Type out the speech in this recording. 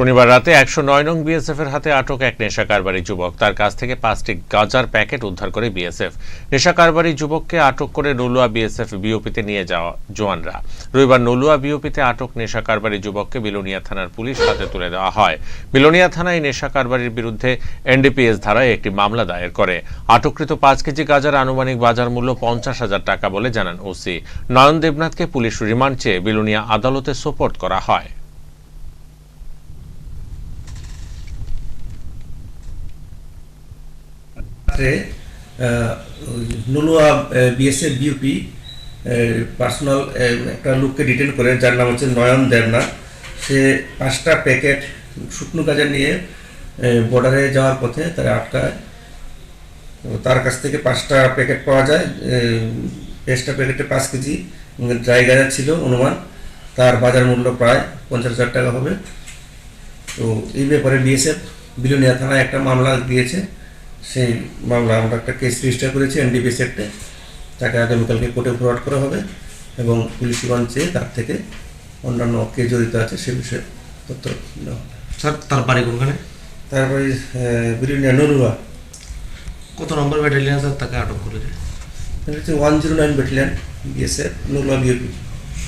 শনিবার রাতে একশো নয় নং বিএসএফ এর হাতে আটক এক নেশা কারবারি যুবক। তার কাছ থেকে পাঁচটি গাঁজার প্যাকেট উদ্ধার করে বিএসএফ। নেশা কারবারি যুবককে আটক করে নলুয়া বিএসএফ বিওপিতে নিয়ে যাওয়া জওয়ানরা। রবিবার নলুয়া বিওপিতে আটক নেশা কারবারি যুবককে বিলোনিয়া থানার পুলিশ হাতে তুলে দেওয়া হয়। বিলোনিয়া থানায় নেশা কারবারির বিরুদ্ধে এনডিপিএস ধারায় একটি মামলা দায়ের করে। আটককৃত পাঁচ কেজি গাজার আনুমানিক বাজার মূল্য পঞ্চাশ হাজার টাকা বলে জানান ওসি। নয়ন দেবনাথকে পুলিশ রিমান্ড চেয়ে বিলোনিয়া আদালতে সোপর্দ করা হয়। রাত্রে নলুয়া বিএসএফ বিউপি পার্সোনাল একটা লোককে ডিটেন করে, যার নাম হচ্ছে নয়ন দেবনাথ। সে পাঁচটা প্যাকেট শুকনো গাঁজা নিয়ে বর্ডারে যাওয়ার পথে তারা আটকায়। তার কাছ থেকে পাঁচটা প্যাকেট পাওয়া যায় পাঁচটা প্যাকেটে পাঁচ কেজি। ড্রাই গাঁজা ছিল অনুমান। তার বাজার মূল্য প্রায় পঞ্চাশ হাজার টাকা হবে। তো এই ব্যাপারে বিএসএফ বিলোনিয়া থানায় একটা মামলা দিয়েছে। সেই মামলা আমরা একটা কেস রেজিস্টার করেছি এনডিপিএস অ্যাক্টে তাকে আগামীকালকে কোর্টে ফরওয়ার্ড করা হবে এবং পুলিশ চেয়ে তার থেকে অন্যান্য কে জড়িত আছে সে বিষয়ে তথ্য নেওয়া হবে। স্যার তার বাড়ি কোনখানে? তারপরে বিলোনিয়া নরুয়া। কত নম্বর ব্যাটালিয়ান স্যার তাকে আটক করেছে? One zero nine battalion BSF Narua BAP